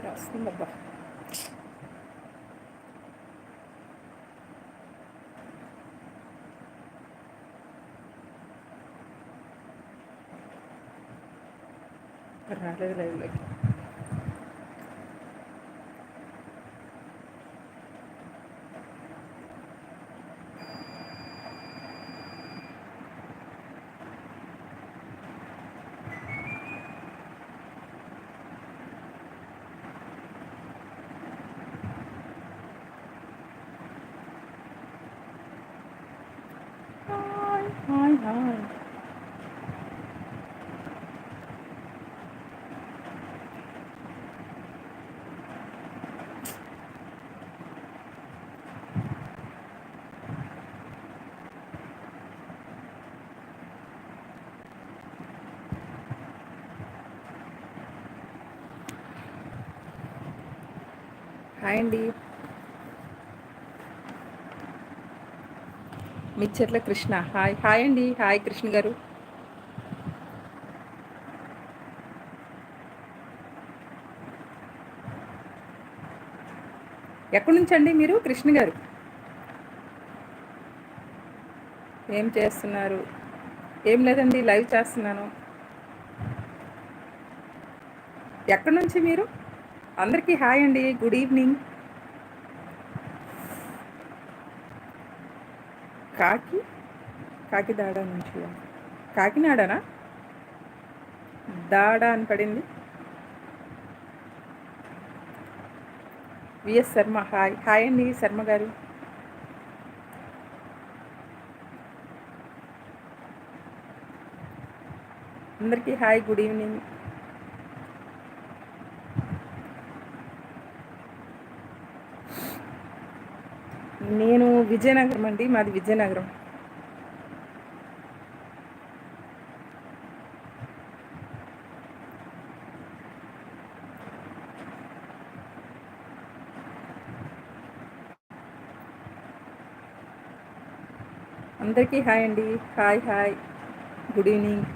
Прекрасно, баба. Rara de la biblioteca. Hi hi hi అండి Micharla Krishna. Hi hi అండి. Hi Krishna గారు. ఎక్కడి నుంచి అండి మీరు? కృష్ణ గారు. ఏం చేస్తున్నారు? ఏం లేదండి లైవ్ చేస్తున్నాను. ఎక్కడి నుంచి మీరు? అందరికీ హాయ్ అండి. Good evening. కాకి కాకిదాడ నుంచి కాకినాడనా దాడ అని పడింది. VS Sharma hi. హాయ్ అండి శర్మ గారు. అందరికీ హాయ్ గుడ్ ఈవినింగ్. నేను విజయనగరం అండి మాది విజయనగరం. అందరికీ హాయ్ అండి. Hi hi. Good evening.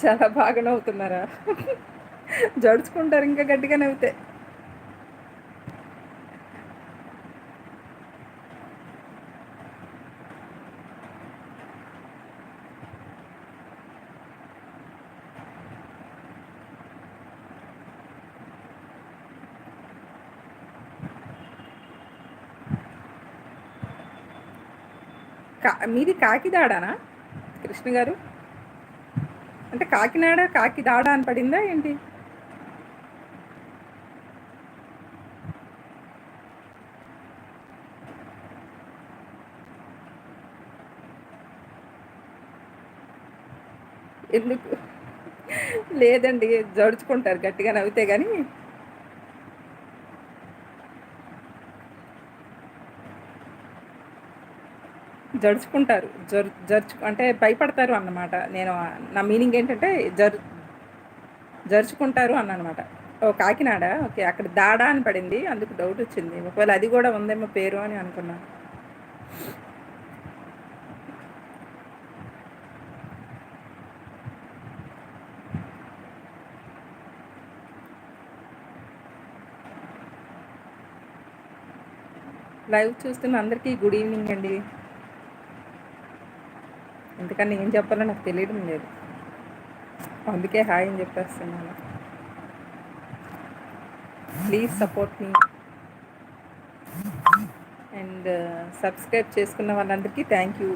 చాలా బాగా నవ్వుతున్నారా? జడుచుకుంటారు ఇంకా గట్టిగా నవ్వుతే కా మీది కాకిదాడానా కృష్ణ గారు? అంటే కాకినాడ కాకిదాడ అని పడిందా ఏంటి? ఎందుకు? లేదండి జడుచుకుంటారు గట్టిగా నవ్వితే కానీ జడుచుకుంటారు జరు జరుచు అంటే భయపడతారు అన్నమాట. నేను నా మీనింగ్ ఏంటంటే జరు జరుచుకుంటారు అన్నమాట. ఓ కాకినాడ ఓకే అక్కడ దాడా అని పడింది. అందుకు డౌట్ వచ్చింది. ఒకవేళ అది కూడా ఉందేమో పేరు అని అనుకున్నాను లైవ్ చూస్తున్న అందరికీ గుడ్ ఈవినింగ్ అండి. ఎందుకని ఏం చెప్పాలో నాకు తెలియడం లేదు. అందుకే హాయ్ అని చెప్పేస్తున్నాను. Please support me and subscribe చేసుకున్న వాళ్ళందరికీ థ్యాంక్ యూ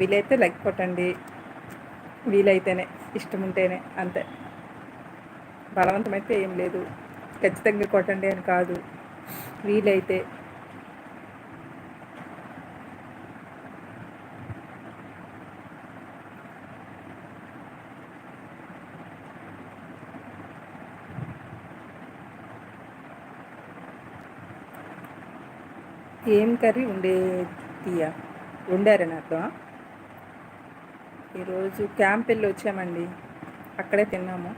వీలైతే లైక్ కొట్టండి. వీలైతేనే ఇష్టం ఉంటేనే అంతే. బలవంతమైతే ఏం లేదు. ఖచ్చితంగా కొట్టండి అని కాదు. వీలైతే ఏం కర్రీ ఉండేదియా వండారని అర్థమా ఈరోజు క్యాంప్ వెళ్ళి వచ్చామండి. అక్కడే తిన్నాము.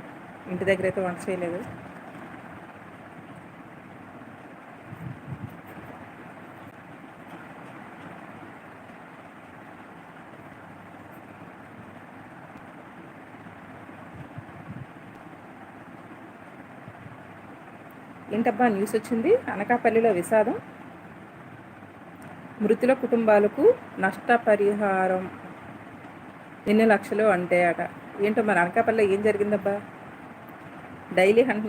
ఇంటి దగ్గర అయితే వంట చేయలేదు. ఏంటబ్బా న్యూస్ వచ్చింది? అనకాపల్లిలో విషాదం. మృతుల కుటుంబాలకు నష్టపరిహారం ఎన్ని లక్షలు అంటే అట ఏంటో మరి అనకాపల్లిలో ఏం జరిగిందబ్బా? డైలీ హంట్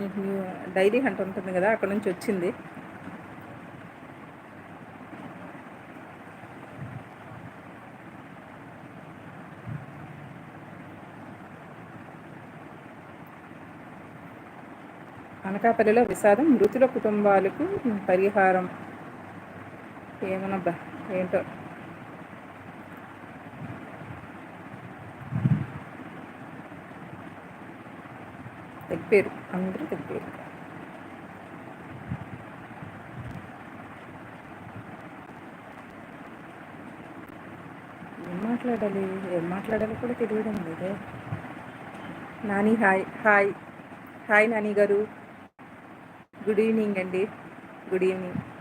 డైలీ హంట్ ఉంటుంది కదా అక్కడ నుంచి వచ్చింది. అనకాపల్లిలో విషాదం మృతుల కుటుంబాలకు పరిహారం. ఏమనబ్బా ఏంటో. తెప్పారు అందరూ తెప్పారు. ఏం మాట్లాడాలి? ఏం మాట్లాడాలి కూడా తెలియడం లేదే. Nani hi hi. Hi Nani గారు. గుడ్ ఈవినింగ్ అండి. Good evening.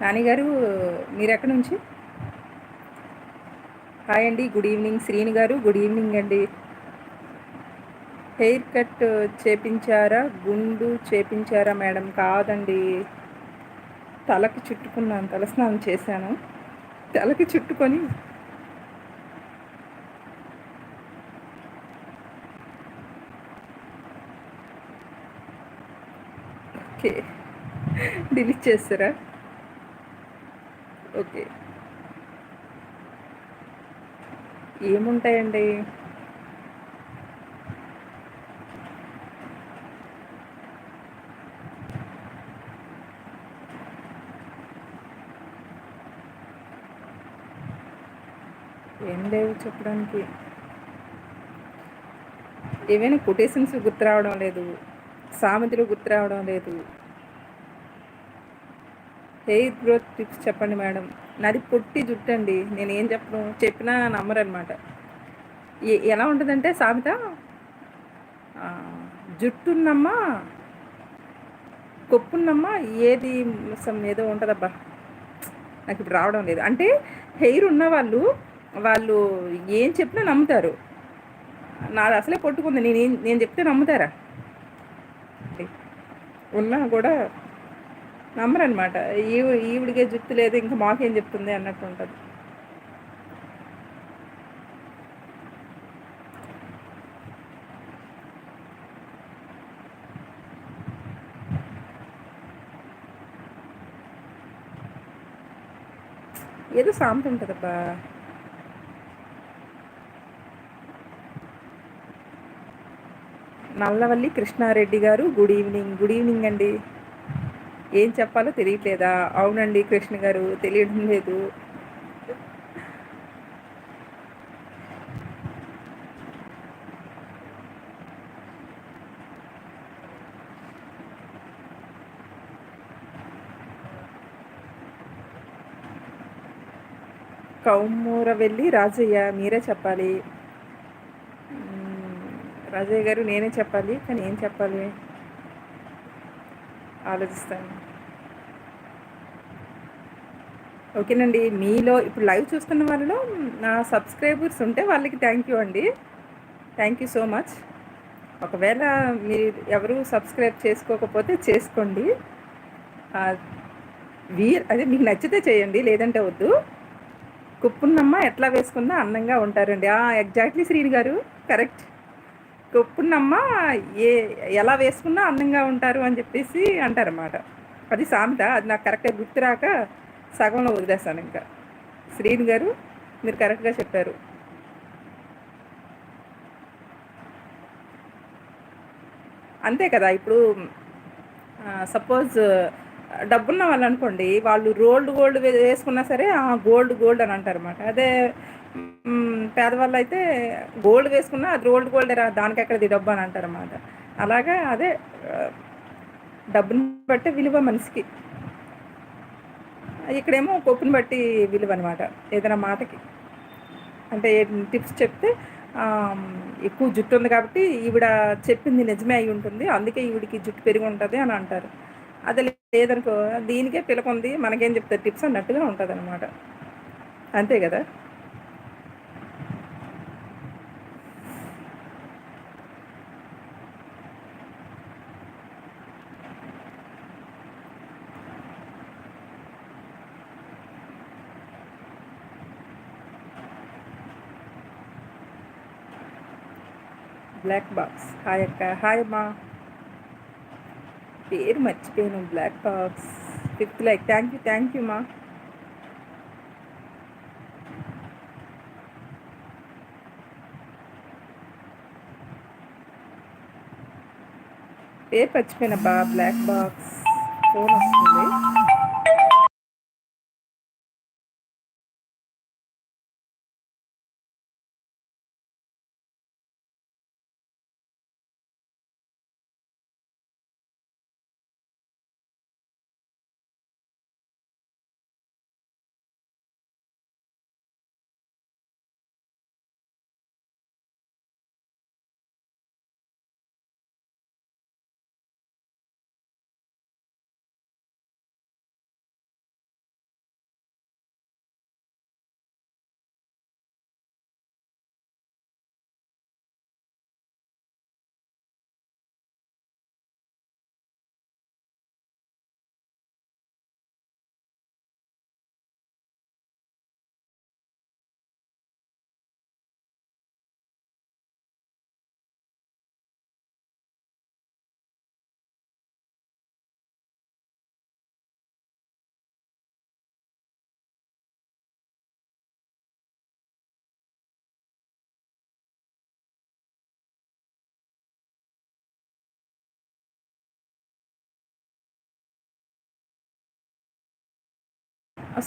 నానిగారు మీరు ఎక్కడి నుంచి? హాయ్ అండి good evening. Srini garu good evening అండి. హెయిర్ కట్ చేపించారా? గుండు చేపించారా మేడం? కాదండి. తలకి చుట్టుకున్నాను తలస్నానం చేశాను. తలకి చుట్టుకొని ఓకే. డిలీట్ చేస్తారా? ఓకే. ఏముంటాయండి? ఏం లేవు చెప్పడానికి. ఏవైనా కొటేషన్స్ గుర్తు రావడం లేదు. సామెతలు గుర్తు రావడం లేదు. హెయిర్ గ్రోత్ టిప్స్ చెప్పండి మేడం. నాది పొట్టి జుట్టు అండి నేను ఏం చెప్పను? చెప్పినా నమ్మరనమాట. ఎలా ఉంటుందంటే సామెత జుట్టున్నమ్మా కొప్పున్నమ్మా ఏది ఏదో ఉంటుందబ్బా. నాకు ఇప్పుడు రావడం లేదు. అంటే హెయిర్ ఉన్న వాళ్ళు వాళ్ళు ఏం చెప్పినా నమ్ముతారు. నాది అసలే పట్టుకుంది. నేను నేను చెప్తే నమ్ముతారా? ఉన్నా కూడా నమ్మరనమాట. ఈ ఈవిడికే జుట్టు లేదు ఇంకా మాకేం చెప్తుంది అన్నట్టు ఉంటుంది. ఏదో సామెత ఉంటుందబ్బా. నల్లవల్లి కృష్ణారెడ్డి గారు గుడ్ ఈవినింగ్. గుడ్ ఈవినింగ్ అండి. ఏం చెప్పాలో తెలియట్లేదా? అవునండి కృష్ణ గారు తెలియడం లేదు. కౌమూర వెళ్ళి రాజయ్య మీరే చెప్పాలి. రాజయ్య గారు నేనే చెప్పాలి కానీ ఏం చెప్పాలి? ఆలోచిస్తాను. ఓకేనండి. మీలో ఇప్పుడు లైవ్ చూస్తున్న వాళ్ళలో నా సబ్స్క్రైబర్స్ ఉంటే వాళ్ళకి థ్యాంక్ యూ అండి. థ్యాంక్ యూ సో మచ్ ఒకవేళ మీరు ఎవరు సబ్స్క్రైబ్ చేసుకోకపోతే చేసుకోండి. వీ అదే మీకు నచ్చితే చేయండి లేదంటే వద్దు. కుప్పున్నమ్మ ఎట్లా వేసుకున్నా అందంగా ఉంటారండి. ఎగ్జాక్ట్లీ శ్రీని గారు. కరెక్ట్ కొప్పున్నమ్మ ఏ ఎలా వేసుకున్నా అందంగా ఉంటారు అని చెప్పేసి అంటారన్నమాట. అది సామెత అది నాకు కరెక్ట్గా గుర్తురాక సగంలో వదిలేస్తాను ఇంకా. శ్రీని గారు మీరు కరెక్ట్గా చెప్పారు. అంతే కదా ఇప్పుడు సపోజ్ డబ్బున్న వాళ్ళు అనుకోండి వాళ్ళు రోల్డ్ గోల్డ్ వేసుకున్నా సరే గోల్డ్ గోల్డ్ అని అంటారు అనమాట అదే పేదవాళ్ళు అయితే గోల్డ్ వేసుకున్నా అది రోల్డ్ గోల్డ్ రా దానికి ఎక్కడది డబ్బు అని అంటారు అన్నమాట అలాగా అదే డబ్బుని బట్టి విలువ మనిషికి. ఇక్కడేమో కొప్పుని బట్టి విలువ అనమాట ఏదైనా మాటకి. అంటే టిప్స్ చెప్తే ఎక్కువ జుట్టు ఉంది కాబట్టి ఈవిడ చెప్పింది నిజమే అయి ఉంటుంది అందుకే ఈవిడికి జుట్టు పెరిగి ఉంటుంది అని అంటారు. అది లేదనుకో దీనికే పిలకుంది మనకేం చెప్తారు టిప్స్ అన్నట్టుగా ఉంటుంది అనమాట అంతే కదా? బ్లాక్ బాక్స్ హాయ్ అక్క హాయ్ అమ్మా పేరు మర్చిపోయాను. Black box fifth like thank you thank you మా పేరు మర్చిపోయిన బా బ్లాక్ బాక్స్ ఫోన్ వస్తుంది.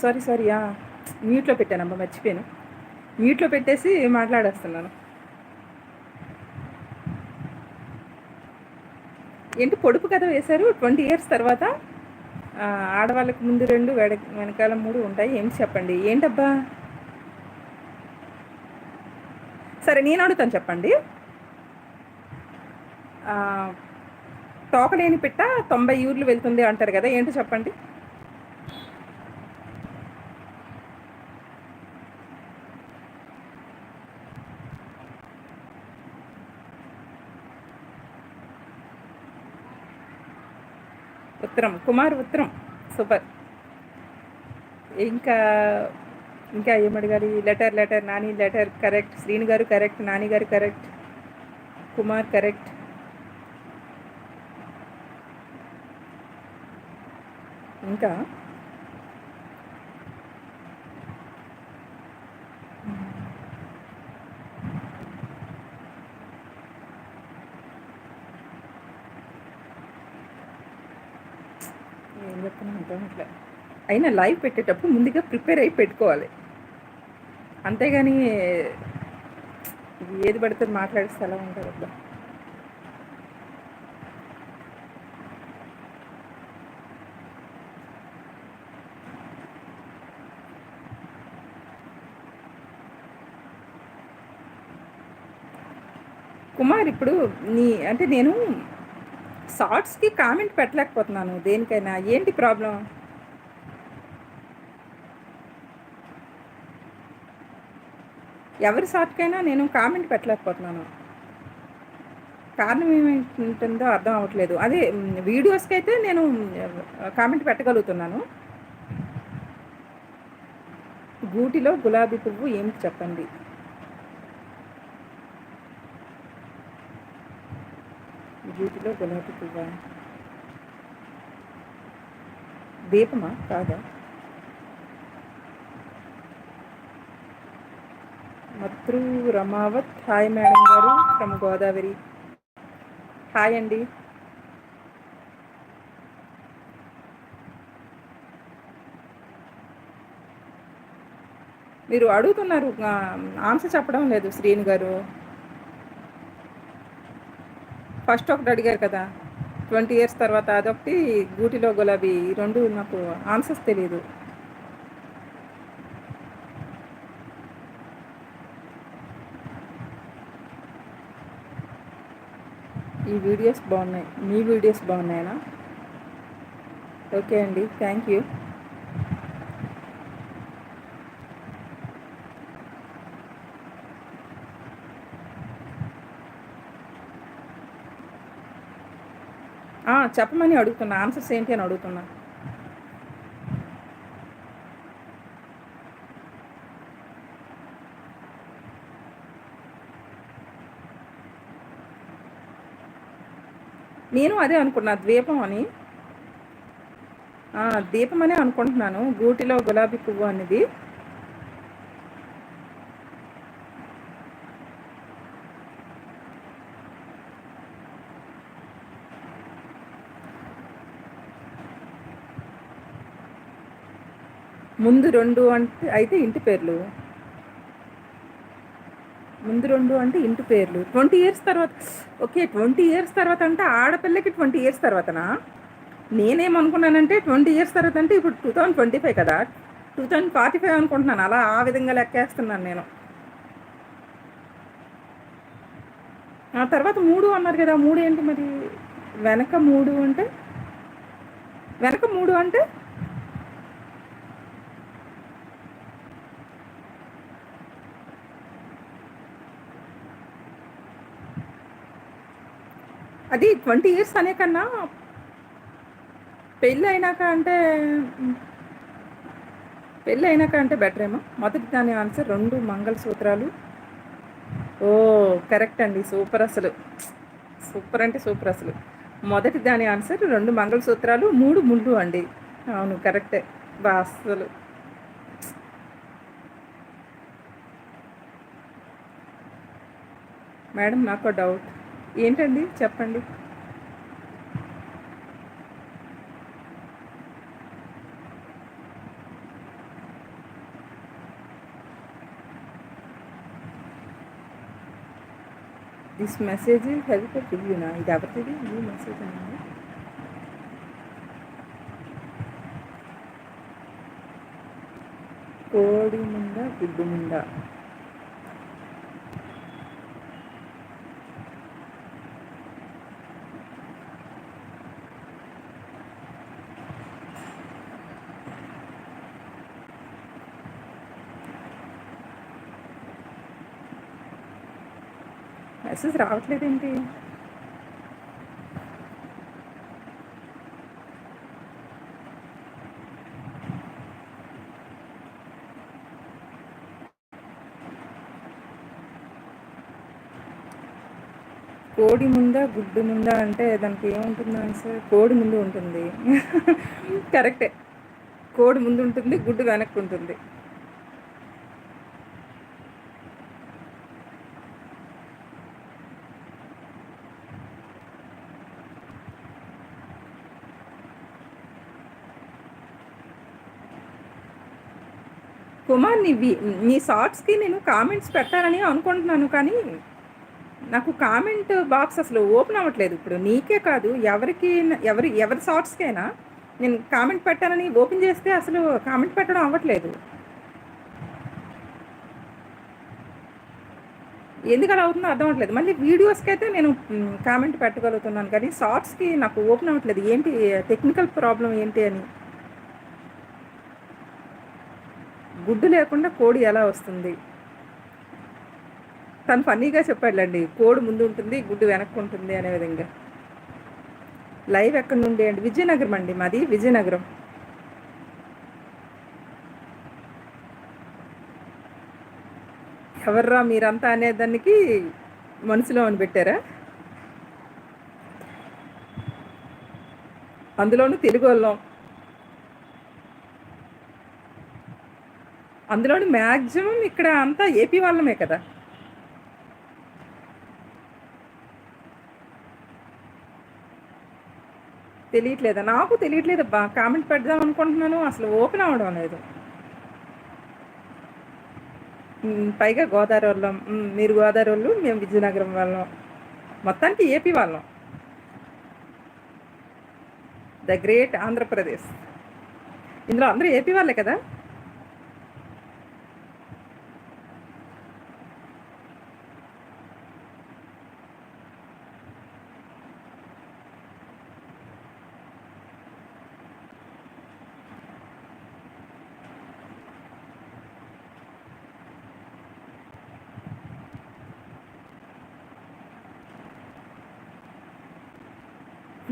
సారీ సారీ మ్యూట్లో పెట్టానమ్మా మర్చిపోయాను. మ్యూట్లో పెట్టేసి మాట్లాడేస్తున్నాను. ఏంటి పొడుపు కథ వేశారు? ట్వంటీ ఇయర్స్ తర్వాత ఆడవాళ్ళకి ముందు రెండు వెడ వెనకాల మూడు ఉంటాయి. ఏం చెప్పండి? ఏంటబ్బా? సరే నేను అడుగుతాను చెప్పండి. తోకలేని పిట్ట తొంభై ఊర్లు వెళ్తుంది అంటారు కదా ఏంటో చెప్పండి? ఉత్తరం కుమార్ ఉత్తరం. సూపర్. ఇంకా ఇంకా ఏమడిగారు letter letter Nani letter correct. Srini garu correct Nani గారు కరెక్ట్ కుమార్ కరెక్ట్. ఇంకా ఏం చెప్తున్నాను ఇట్లా అయినా లైవ్ పెట్టేటప్పుడు ముందుగా ప్రిపేర్ అయి పెట్టుకోవాలి. అంతేగాని ఏది పడితే మాట్లాడే స్థలం ఉంటుంది అట్లా కుమార్ ఇప్పుడు నీ అంటే నేను షార్ట్స్కి కామెంట్ పెట్టలేకపోతున్నాను. దేనికైనా ఏంటి ప్రాబ్లం ఎవరి షార్ట్కైనా నేను కామెంట్ పెట్టలేకపోతున్నాను. కారణం ఏమిటందో అర్థం అవ్వట్లేదు. అదే వీడియోస్కి అయితే నేను కామెంట్ పెట్టగలుగుతున్నాను. గూటిలో గులాబీ పువ్వు ఏమిటి చెప్పండి? వీటిలో గులాబీ పువ్వా? దీపమా? కాదా? Mathru Ramavath. Hi madam garu from Godavari. Hi అండి. మీరు అడుగుతున్నారు ఆన్సర్ చెప్పడం లేదు శ్రీను గారు. ఫస్ట్ ఒకటి అడిగారు కదా ట్వంటీ ఇయర్స్ తర్వాత అదొకటి గూటిలో గులాబీ రెండు నాకు ఆన్సర్స్ తెలియదు ఈ వీడియోస్ బాగున్నాయి మీ వీడియోస్ బాగున్నాయనా? ఓకే అండి థ్యాంక్ యూ. చెప్పమని అడుగుతున్నా ఆన్సర్స్ ఏంటి అని అడుగుతున్నా. నేను అదే అనుకున్నా ద్వీపం అని. దీపం అనే అనుకుంటున్నాను గూటిలో గులాబీ పువ్వు అనేది. ముందు రెండు అంటే అయితే ఇంటి పేర్లు. ముందు రెండు అంటే ఇంటి పేర్లు. ట్వంటీ ఇయర్స్ తర్వాత ఓకే ట్వంటీ ఇయర్స్ తర్వాత అంటే ఆడపిల్లకి ట్వంటీ ఇయర్స్ తర్వాతనా? నేనేమనుకున్నానంటే ట్వంటీ ఇయర్స్ తర్వాత అంటే ఇప్పుడు టూ థౌజండ్ ట్వంటీ ఫైవ్ కదా? టూ థౌజండ్ ఫార్టీ ఫైవ్ అనుకుంటున్నాను. అలా ఆ విధంగా లెక్కేస్తున్నాను నేను. ఆ తర్వాత మూడు అన్నారు కదా మూడు ఏంటి మరి? వెనక మూడు అంటే? వెనక మూడు అంటే? అది ట్వంటీ ఇయర్స్ అనే కన్నా పెళ్ళి అయినాక అంటే పెళ్ళి అయినాక అంటే బెటర్ ఏమో. మొదటి దాని ఆన్సర్ రెండు మంగళసూత్రాలు. ఓ కరెక్ట్ అండి. సూపర్ అసలు. సూపర్ అంటే సూపర్ అసలు. మొదటి దాని ఆన్సర్ రెండు మంగళసూత్రాలు మూడు ముళ్ళు అండి. అవును కరెక్టే బా అసలు. మేడం నాకు డౌట్ ఏంటండి? చెప్పండి. దిస్ మెసేజ్ హెల్ప్ రివ్యూనా ఇది ఎవరిది? ఈ మెసేజ్ అన్నది కోడి ముందా గుడ్డు ముందా మెసేజ్ రావట్లేదేంటి? కోడి ముందా గుడ్డు ముందా అంటే దానికి ఏముంటుంది ఆన్సర్? కోడి ముందు ఉంటుంది. కరెక్టే. కోడి ముందు ఉంటుంది గుడ్డు వెనక్కి ఉంటుంది. కుమార్ నీ నీ షార్ట్స్కి నేను కామెంట్స్ పెట్టాలని అనుకుంటున్నాను కానీ నాకు కామెంట్ బాక్స్ అసలు ఓపెన్ అవ్వట్లేదు. ఇప్పుడు నీకే కాదు ఎవరికి ఎవరి ఎవరి షార్ట్స్కైనా నేను కామెంట్ పెట్టాలని ఓపెన్ చేస్తే అసలు కామెంట్ పెట్టడం అవ్వట్లేదు. ఎందుకు అలా అవుతుందో అర్థం అవ్వట్లేదు. మళ్ళీ వీడియోస్కి అయితే నేను కామెంట్ పెట్టగలుగుతున్నాను కానీ షార్ట్స్కి నాకు ఓపెన్ అవ్వట్లేదు. ఏంటి టెక్నికల్ ప్రాబ్లం ఏంటి అని. గుడ్డు లేకుండా కోడి ఎలా వస్తుంది? తను ఫన్నీగా చెప్పాడులేండి కోడి ముందు ఉంటుంది గుడ్డు వెనక్కు ఉంటుంది అనే విధంగా. లైవ్ ఎక్కడి నుండి అండి? విజయనగరం అండి మాది విజయనగరం. ఎవర్రా మీరంతా అనేదానికి మనసులో అని పెట్టారా? అందులోనూ తెలుగు వాళ్ళం. అందులోని మ్యాక్సిమం ఇక్కడ అంతా ఏపీ వాళ్ళమే కదా. తెలియట్లేదా? నాకు తెలియట్లేదు బా కామెంట్ పెడదాం అనుకుంటున్నాను. అసలు ఓపెన్ అవ్వడం లేదు. పైగా గోదావరి వాళ్ళం. మీరు గోదావరి వాళ్ళు మేము విజయనగరం వాళ్ళం. మొత్తానికి ఏపీ వాళ్ళం. The great Andhra Pradesh. ఇందులో అందరూ ఏపీ వాళ్ళే కదా?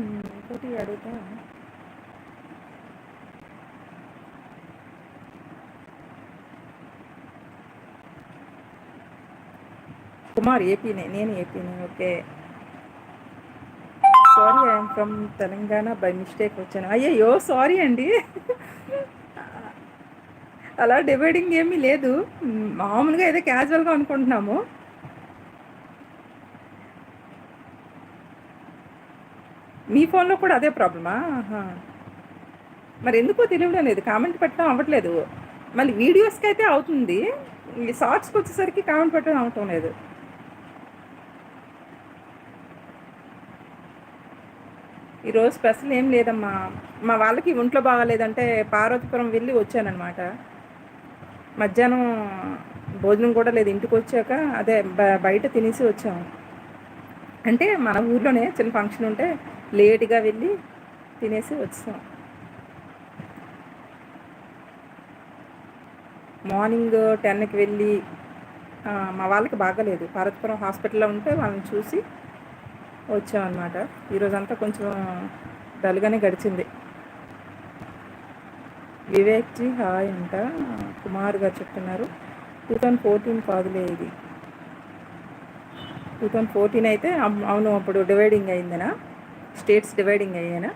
ఇంకోటి అడుగుతా కుమార్ ఏపీనే నేను ఏపీనే okay. Sorry I'm from Telangana by mistake వచ్చాను. అయ్యయ్యో సారీ అండి. అలా డివైడింగ్ ఏమీ లేదు. మామూలుగా ఏదో క్యాజువల్గా అనుకుంటున్నాము. మీ ఫోన్లో కూడా అదే ప్రాబ్లమా? మరి ఎందుకో తెలియడం లేదు. కామెంట్ పెట్టడం అవ్వట్లేదు. మళ్ళీ వీడియోస్కి అయితే అవుతుంది. షార్ట్స్కి వచ్చేసరికి కామెంట్ పెట్టడం అవటం లేదు. ఈరోజు స్పెషల్ ఏం లేదమ్మా. మా వాళ్ళకి ఒంట్లో బాగాలేదంటే పార్వతీపురం వెళ్ళి వచ్చానమాట మధ్యాహ్నం భోజనం కూడా లేదు. ఇంటికి వచ్చాక అదే బయట తినేసి వచ్చాము. అంటే మన ఊర్లోనే చిన్న ఫంక్షన్ ఉంటే లేట్గా వెళ్ళి తినేసి వచ్చాం. మార్నింగ్ టెన్కి వెళ్ళి మా వాళ్ళకి బాగాలేదు. భారతపురం హాస్పిటల్లో ఉంటే వాళ్ళని చూసి వచ్చామన్నమాట. ఈరోజంతా కొంచెం డల్గానే గడిచింది. వివేక్జీ హాయ్ అంట. కుమార్ గారు చెప్తున్నారు. టూ థౌజండ్ ఫోర్టీన్ కాదులే ఇది. టూ థౌజండ్ ఫోర్టీన్ అయితే అవును అప్పుడు డివైడింగ్ అయిందనా? స్టేట్స్ డివైడింగ్ అయ్యానా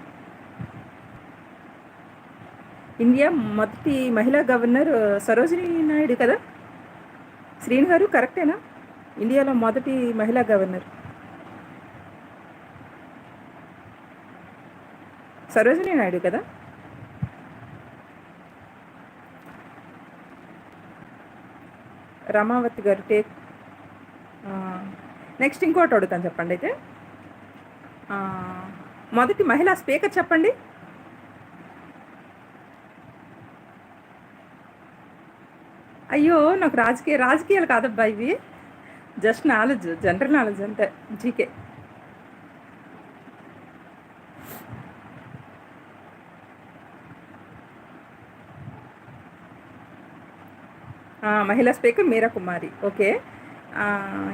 ఇండియా మొదటి మహిళా గవర్నర్ సరోజిని నాయుడు కదా? శ్రీని గారు కరెక్టేనా? ఇండియాలో మొదటి మహిళా గవర్నర్. సరోజిని నాయుడు కదా? రమావతి గారు టేక్ నెక్స్ట్ ఇంకోటి అడుగుతాను చెప్పండి అయితే. మొదటి మహిళా స్పీకర్ చెప్పండి. అయ్యో నాకు రాజకీయ రాజకీయాలు కాదబ్బా ఇవి. జస్ట్ నాలెడ్జ్ జనరల్ నాలెడ్జ్ అంతే జీకే. మహిళా స్పీకర్ మీరా కుమారి ఓకే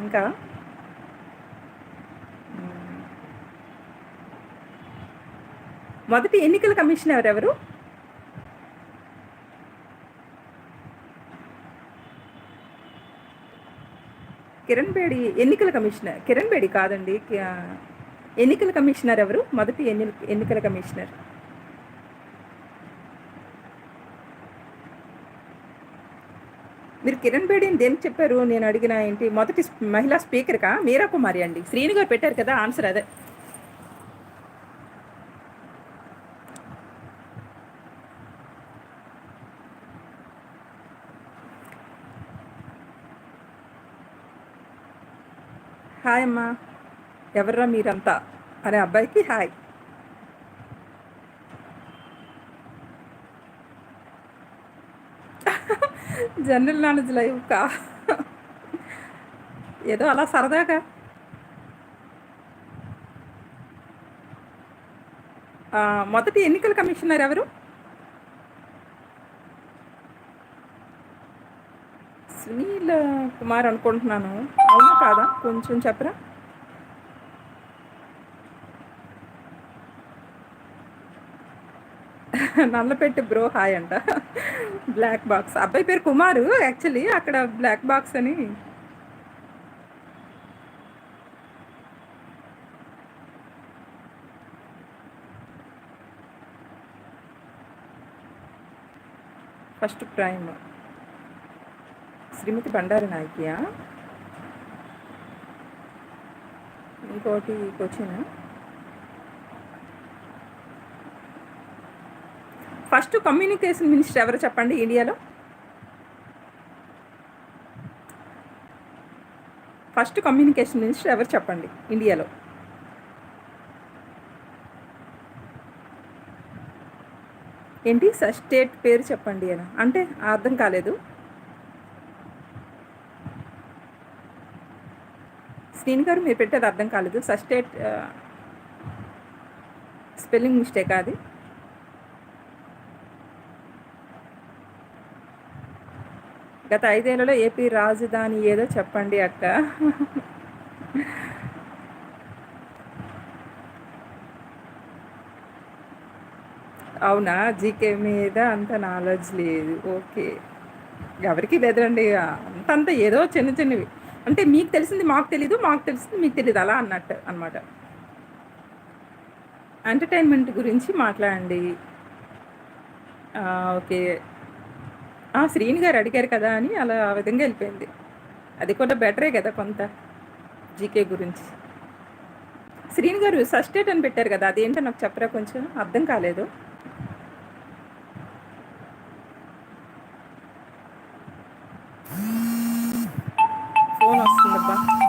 ఇంకా? మొదటి ఎన్నికల కమిషనర్ ఎవరు కిరణ్ బేడి ఎన్నికల కమిషనర్. కిరణ్ బేడి కాదండి. ఎన్నికల కమిషనర్ ఎవరు? మొదటి ఎన్ని ఎన్నికల కమిషనర్. మీరు కిరణ్ బేడిని దేనికి చెప్పారు? నేను అడిగిన ఏంటి? మొదటి మహిళా స్పీకర్కా? మీరా కుమారి అండి? శ్రీని గారు పెట్టారు కదా ఆన్సర్ అదే. హాయ్ అమ్మా. ఎవర్రా మీరంతా? అనే అబ్బాయికి హాయ్. జనరల్ నాలెడ్జ్ లైవ్ కా? ఏదో అలా సరదాగా? మొదటి ఎన్నికల కమిషనర్ ఎవరు? సునీల్ కుమార్ అనుకుంటున్నాను. అవునా కాదా? కొంచెం చెప్పరా? నల్లపెట్టి బ్రో హాయ్ అంట. Black box. అబ్బాయి పేరు కుమారు యాక్చువల్లీ అక్కడ బ్లాక్ బాక్స్ అని. First prime. శ్రీమతి బండారి నాయకియా? ఇంకోటి క్వశ్చన్. ఫస్ట్ కమ్యూనికేషన్ మినిస్టర్ ఎవరు చెప్పండి ఇండియాలో? ఫస్ట్ కమ్యూనికేషన్ మినిస్టర్ ఎవరు చెప్పండి ఇండియాలో? ఏంటి? స్టేట్ పేరు చెప్పండి అని. అంటే అర్థం కాలేదు. శ్రీని గారు మీరు పెట్టేది అర్థం కాలేదు సస్టేట్ స్పెల్లింగ్ మిస్టేక్ అది గత ఐదేళ్ళలో ఏపీ రాజధాని ఏదో చెప్పండి అక్క అవునా? జీకే మీద అంత నాలెడ్జ్ లేదు. ఓకే. ఎవరికీ అంత అంతంత ఏదో చిన్న చిన్నవి. అంటే మీకు తెలిసింది మాకు తెలీదు. మాకు తెలిసింది మీకు తెలియదు అలా అన్నట్టు అనమాట. ఎంటర్‌టైన్‌మెంట్ గురించి మాట్లాడండి. ఓకే. ఆ! శ్రీని గారు అడిగారు కదా! అని అలా ఆ విధంగా వెళ్ళిపోయింది అది కూడా బెటరే కదా కొంత. జీకే గురించి. శ్రీని గారు సస్టేట్ అని పెట్టారు కదా అదేంటో నాకు చెప్పరా కొంచెం? అర్థం కాలేదు. 넣어놨습니다.